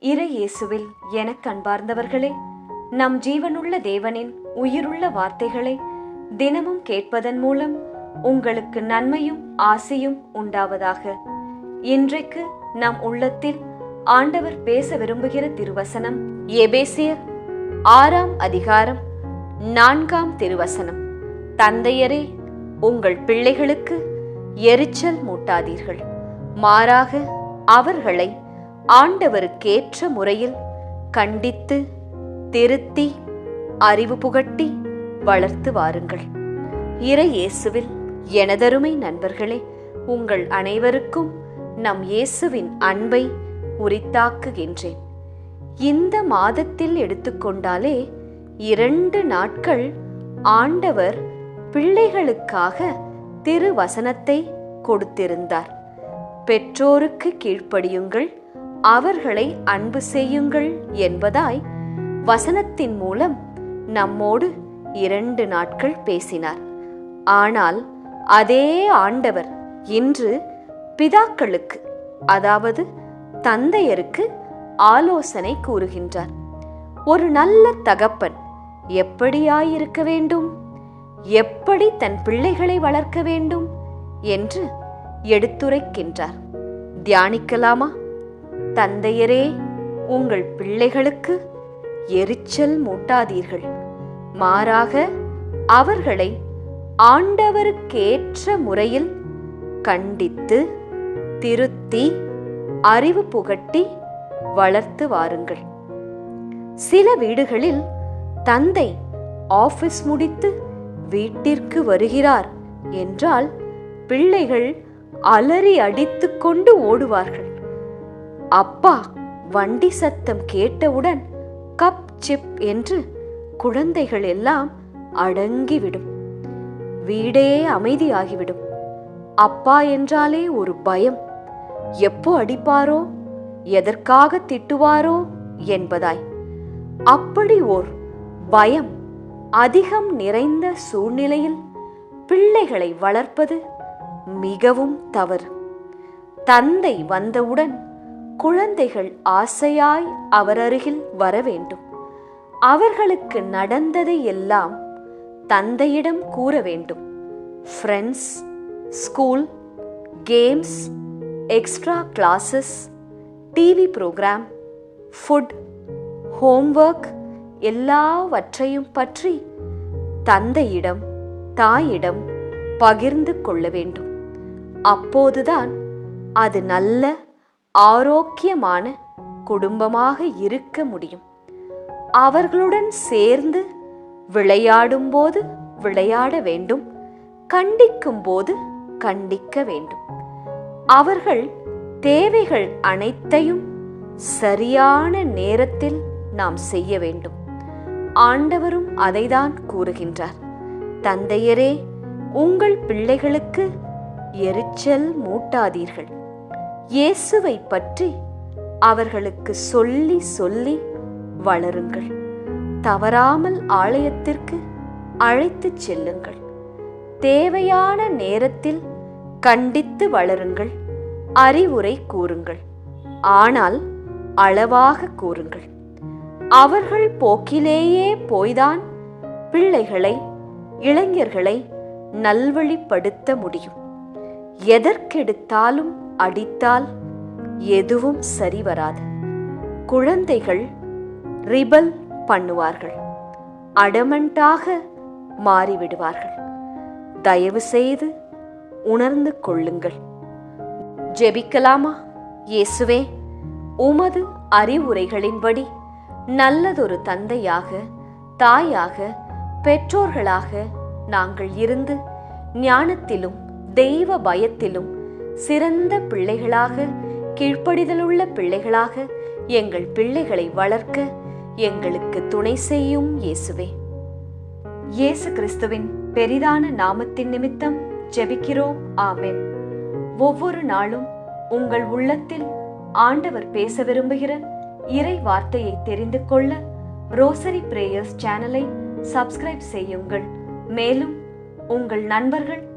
இறை இயேசுவில் எனக் கண்பார்ந்தவர்களே நம் ஜீவனுள்ள தேவனின் உயிருள்ள வார்த்தைகளை தினமும் கேட்பதன் மூலம் உங்களுக்கு நன்மையும் ஆசையும் உண்டாவதாக. இன்றைக்கு நம் உள்ளத்தில் ஆண்டவர் பேச விரும்புகிற திருவசனம் எபேசியர் ஆறாம் அதிகாரம் நான்காம் திருவசனம். தந்தையரே உங்கள் பிள்ளைகளுக்கு எரிச்சல் மூட்டாதீர்கள். மாறாக அவர்களை ஆண்டவருக்கேற்ற முறையில் கண்டித்து திருத்தி அறிவு புகட்டி வளர்த்து வாருங்கள். இறை இயேசுவில் எனதருமை நண்பர்களே உங்கள் அனைவருக்கும் நம் இயேசுவின் அன்பை உரித்தாக்குகின்றேன். இந்த மாதத்தில் எடுத்துக்கொண்டாலே இரண்டு நாட்கள் ஆண்டவர் பிள்ளைகளுக்காக திருவசனத்தை கொடுத்திருந்தார். பெற்றோருக்கு கீழ்ப்படியுங்கள் அவர்களை அன்பு செய்யுங்கள் என்பதாய் வசனத்தின் மூலம் நம்மோடு இரண்டு நாட்கள் பேசினார். ஆனால் அதே ஆண்டவர் இன்று பிதாக்களுக்கு அதாவது தந்தையருக்கு ஆலோசனை கூறுகின்றார். ஒரு நல்ல தகப்பன் எப்படியாயிருக்க வேண்டும்? எப்படி தன் பிள்ளைகளை வளர்க்க வேண்டும்? என்று எடுத்துரைக்கின்றார். தியானிக்கலாமா? தந்தையரே உங்கள் பிள்ளைகளுக்கு எரிச்சல் மூட்டாதீர்கள். மாறாக அவர்களை ஆண்டவருக்கேற்ற முறையில் கண்டித்து திருத்தி அறிவு புகட்டி வளர்த்து வாருங்கள். சில வீடுகளில் தந்தை ஆபீஸ் முடித்து வீட்டிற்கு வருகிறார் என்றால் பிள்ளைகள் அலறி அடித்துக்கொண்டு ஓடுவார்கள். அப்பா வண்டி சத்தம் கேட்டவுடன் கப் சிப் என்று குழந்தைகள் எல்லாம் அடங்கிவிடும். வீடே அமைதியாகிவிடும். அப்பா என்றாலே ஒரு பயம். எப்போ அடிப்பாரோ எதற்காக திட்டுவாரோ என்பதாய். அப்படி ஓர் பயம் அதிகம் நிறைந்த சூழ்நிலையில் பிள்ளைகளை வளர்ப்பது மிகவும் தவறு. தந்தை வந்தவுடன் குழந்தைகள் ஆசையாய் அவர் அருகில் வர வேண்டும் அவர்களுக்கு நடந்ததை எல்லாம் தந்தையிடம் கூற வேண்டும். Friends school games extra classes TV program food homework எல்லாவற்றையும் பற்றி தந்தையிடம் தாயிடம் பகிர்ந்து கொள்ள வேண்டும். அப்போதுதான் அது நல்ல ஆரோக்கியமான குடும்பமாக இருக்க முடியும். அவர்களுடன் சேர்ந்து விளையாடும்போது விளையாட வேண்டும். கண்டிக்கும் போது கண்டிக்க வேண்டும். அவர்கள் தேவைகள் அனைத்தையும் சரியான நேரத்தில் நாம் செய்ய வேண்டும். ஆண்டவரும் அதைதான் கூறுகின்றார். தந்தையரே உங்கள் பிள்ளைகளுக்கு எரிச்சல் மூட்டாதீர்கள். இயேசுவை பற்றி அவர்களுக்கு சொல்லி சொல்லி வளருங்கள். தவறாமல் ஆலயத்திற்கு அழைத்துச் செல்லுங்கள். தேவையான நேரத்தில் கண்டித்து வளருங்கள். அறிவுரை கூறுங்கள். ஆனால் அளவாக கூறுங்கள். அவர்கள் போக்கிலேயே போய்தான் பிள்ளைகளை இளைஞர்களை நல்வழிப்படுத்த முடியும். எதற்கெடுத்தாலும் அடித்தால் எதுவும் சரி வராது. குழந்தைகள் ரிபல் பண்ணுவார்கள். அடமண்டாக மாறிவிடுவார்கள். தயவு செய்து உணர்ந்து கொள்ளுங்கள். ஜெபிக்கலாமா? இயேசுவே உமது அறிவுரைகளின்படி நல்லதொரு தந்தையாக தாயாக பெற்றோர்களாக நாங்கள் இருந்து ஞானத்திலும் தெய்வ பயத்திலும் சிறந்த பிள்ளைகளாக கீழ்ப்படிதலுள்ள பிள்ளைகளாக எங்கள் பிள்ளைகளை வளர்க்க எங்களுக்கு துணை செய்யும் இயேசுவே. இயேசு கிறிஸ்துவின் பெரிதான நாமத்தின் நிமித்தம் ஜெபிக்கிறோம். ஆமென். ஒவ்வொரு நாளும் உங்கள் உள்ளத்தில் ஆண்டவர் பேச விரும்புகிற இறை வார்த்தையை தெரிந்து கொள்ள ரோசரி பிரேயர்ஸ் சேனலை சப்ஸ்கிரைப் செய்யுங்கள். மேலும் உங்கள் நண்பர்கள்